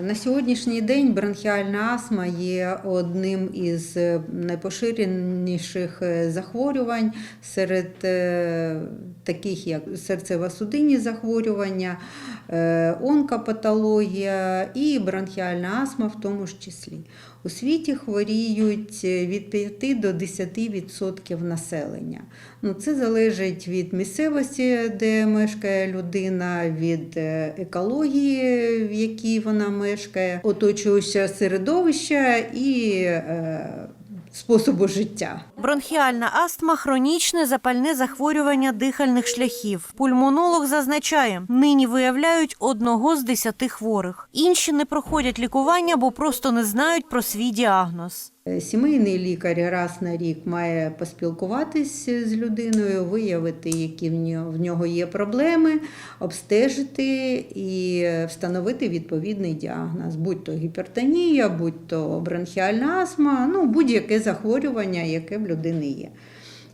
На сьогоднішній день бронхіальна астма є одним із е, найпоширеніших е, захворювань серед е, таких як серцево-судинні захворювання, онкопатологія і бронхіальна астма в тому ж числі. У світі хворіють від 5 до 10% населення. Ну, це залежить від місцевості, де мешкає людина, від екології, в якій вона мешкає, оточуючого середовища і е, способу життя. Бронхіальна астма хронічне запальне захворювання дихальних шляхів. Пульмонолог зазначає, нині виявляють одного з десяти хворих. Інші не проходять лікування, бо просто не знають про свій діагноз. Е, Сімейний лікар раз на рік має поспілкуватись з людиною, виявити, які в нього, є проблеми, обстежити і встановити відповідний діагноз, будь то гіпертонія, будь то бронхіальна астма, ну будь-яке захворювання, яке в людини є.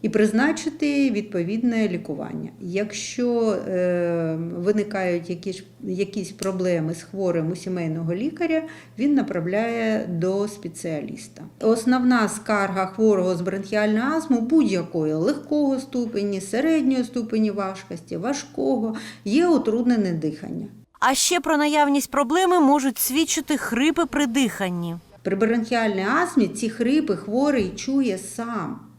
І призначити відповідне лікування. Якщо е, виникають якісь, якісь проблеми з хворим у сімейного лікаря, він направляє до спеціаліста. Основна скарга хворого з бронхіальною астмою будь-якої легкого ступені, середньої ступені важкості, важкого є утруднене дихання. А ще про наявність проблеми можуть свідчити хрипи при диханні. При бронхіальній астмі ці хрипи хворий чує сам.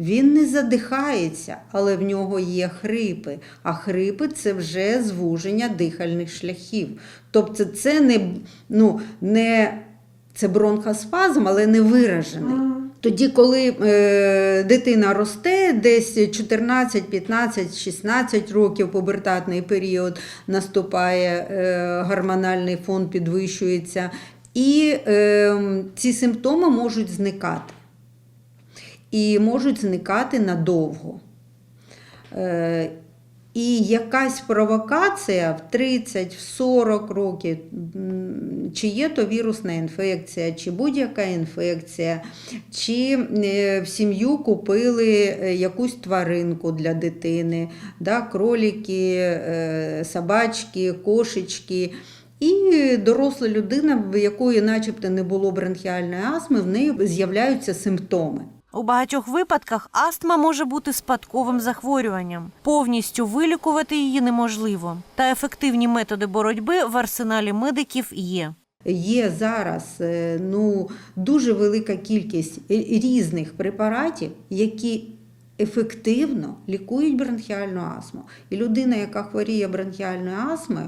Він не задихається, але в нього є хрипи. А хрипи це вже звуження дихальних шляхів. Тобто це не, ну, не це бронхоспазм, але не виражений. Тоді, коли е, дитина росте, десь 14, 15, 16 років пубертатний період наступає, е, гормональний фон підвищується, і е, ці симптоми можуть зникати. І можуть зникати надовго. Е, і якась провокація в 30, в 40 років, чи є то вірусна інфекція, чи будь-яка інфекція, чи е, в сім'ю купили е, якусь тваринку для дитини, да, кролики, е, собачки, кошечки. І доросла людина, в якої начебто не було бронхіальної астми, в неї з'являються симптоми. У багатьох випадках астма може бути спадковим захворюванням. Повністю вилікувати її неможливо. Та ефективні методи боротьби в арсеналі медиків є. Є зараз е, ну, дуже велика кількість різних препаратів, які ефективно лікують бронхіальну астму. І людина, яка хворіє бронхіальною астмою,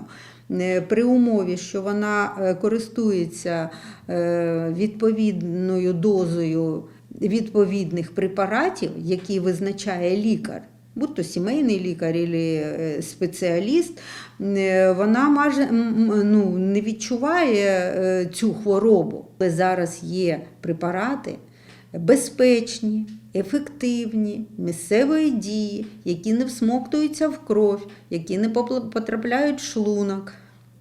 е, при умові, що вона е, користується відповідною дозою відповідних препаратів, які визначає лікар, будь то сімейний лікар або спеціаліст, е, вона майже ну, не відчуває е, цю хворобу. Але зараз є препарати безпечні, ефективні, місцевої дії, які не всмоктуються в кров, які не потрапляють в шлунок,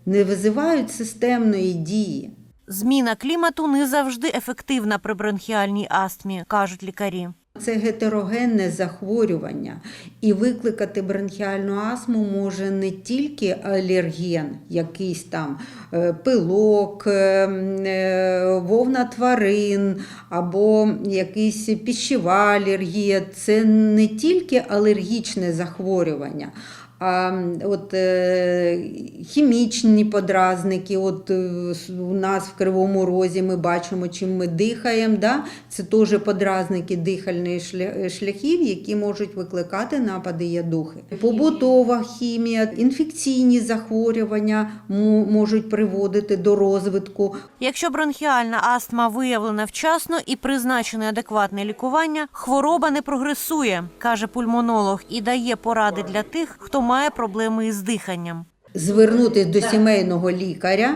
не визивають системної дії. Зміна клімату не завжди ефективна при бронхіальній астмі, кажуть лікарі. Це гетерогенне захворювання, і викликати бронхіальну астму може не тільки алерген, якийсь там е, пилок, е, е, вовна тварин або якийсь пищева алергія. Це не тільки алергічне захворювання. От е, хімічні подразники, от е, у нас в Кривому Розі ми бачимо, чим ми дихаємо. Да? Це теж подразники дихальних шля- шляхів, які можуть викликати напади ядухи. Побутова хімія, інфекційні захворювання мо- можуть приводити до розвитку Якщо бронхіальна астма виявлена вчасно і призначене адекватне лікування, хвороба не прогресує, каже пульмонолог, і дає поради для тих, хто має проблеми із диханням. звернутися до сімейного лікаря,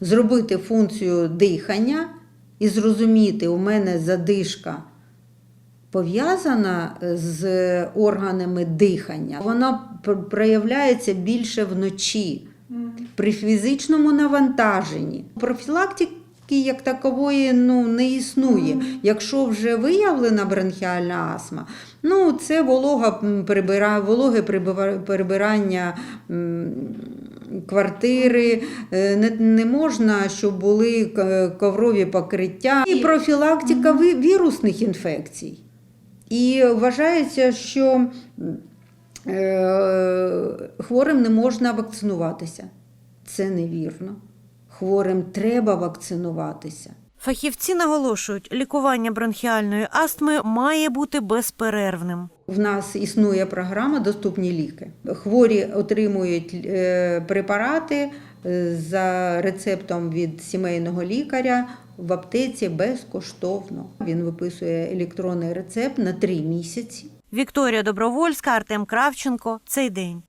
зробити функцію дихання і зрозуміти, у мене задишка пов'язана з органами дихання. Вона проявляється більше вночі при фізичному навантаженні. Профілактики як такової ну, не існує. Якщо вже виявлена бронхіальна астма, ну це волога прибира, вологе прибирання квартири, е, не, не можна, щоб були коврові покриття і профілактика вірусних інфекцій. І вважається, що е, хворим не можна вакцинуватися. Це невірно. Хворим треба вакцинуватися. Фахівці наголошують, лікування бронхіальної астми має бути безперервним. В нас існує програма Доступні ліки. Хворі отримують е, препарати е, за рецептом від сімейного лікаря в аптеці безкоштовно. Він виписує електронний рецепт на три місяці. Вікторія Добровольська, Артем Кравченко. Цей день.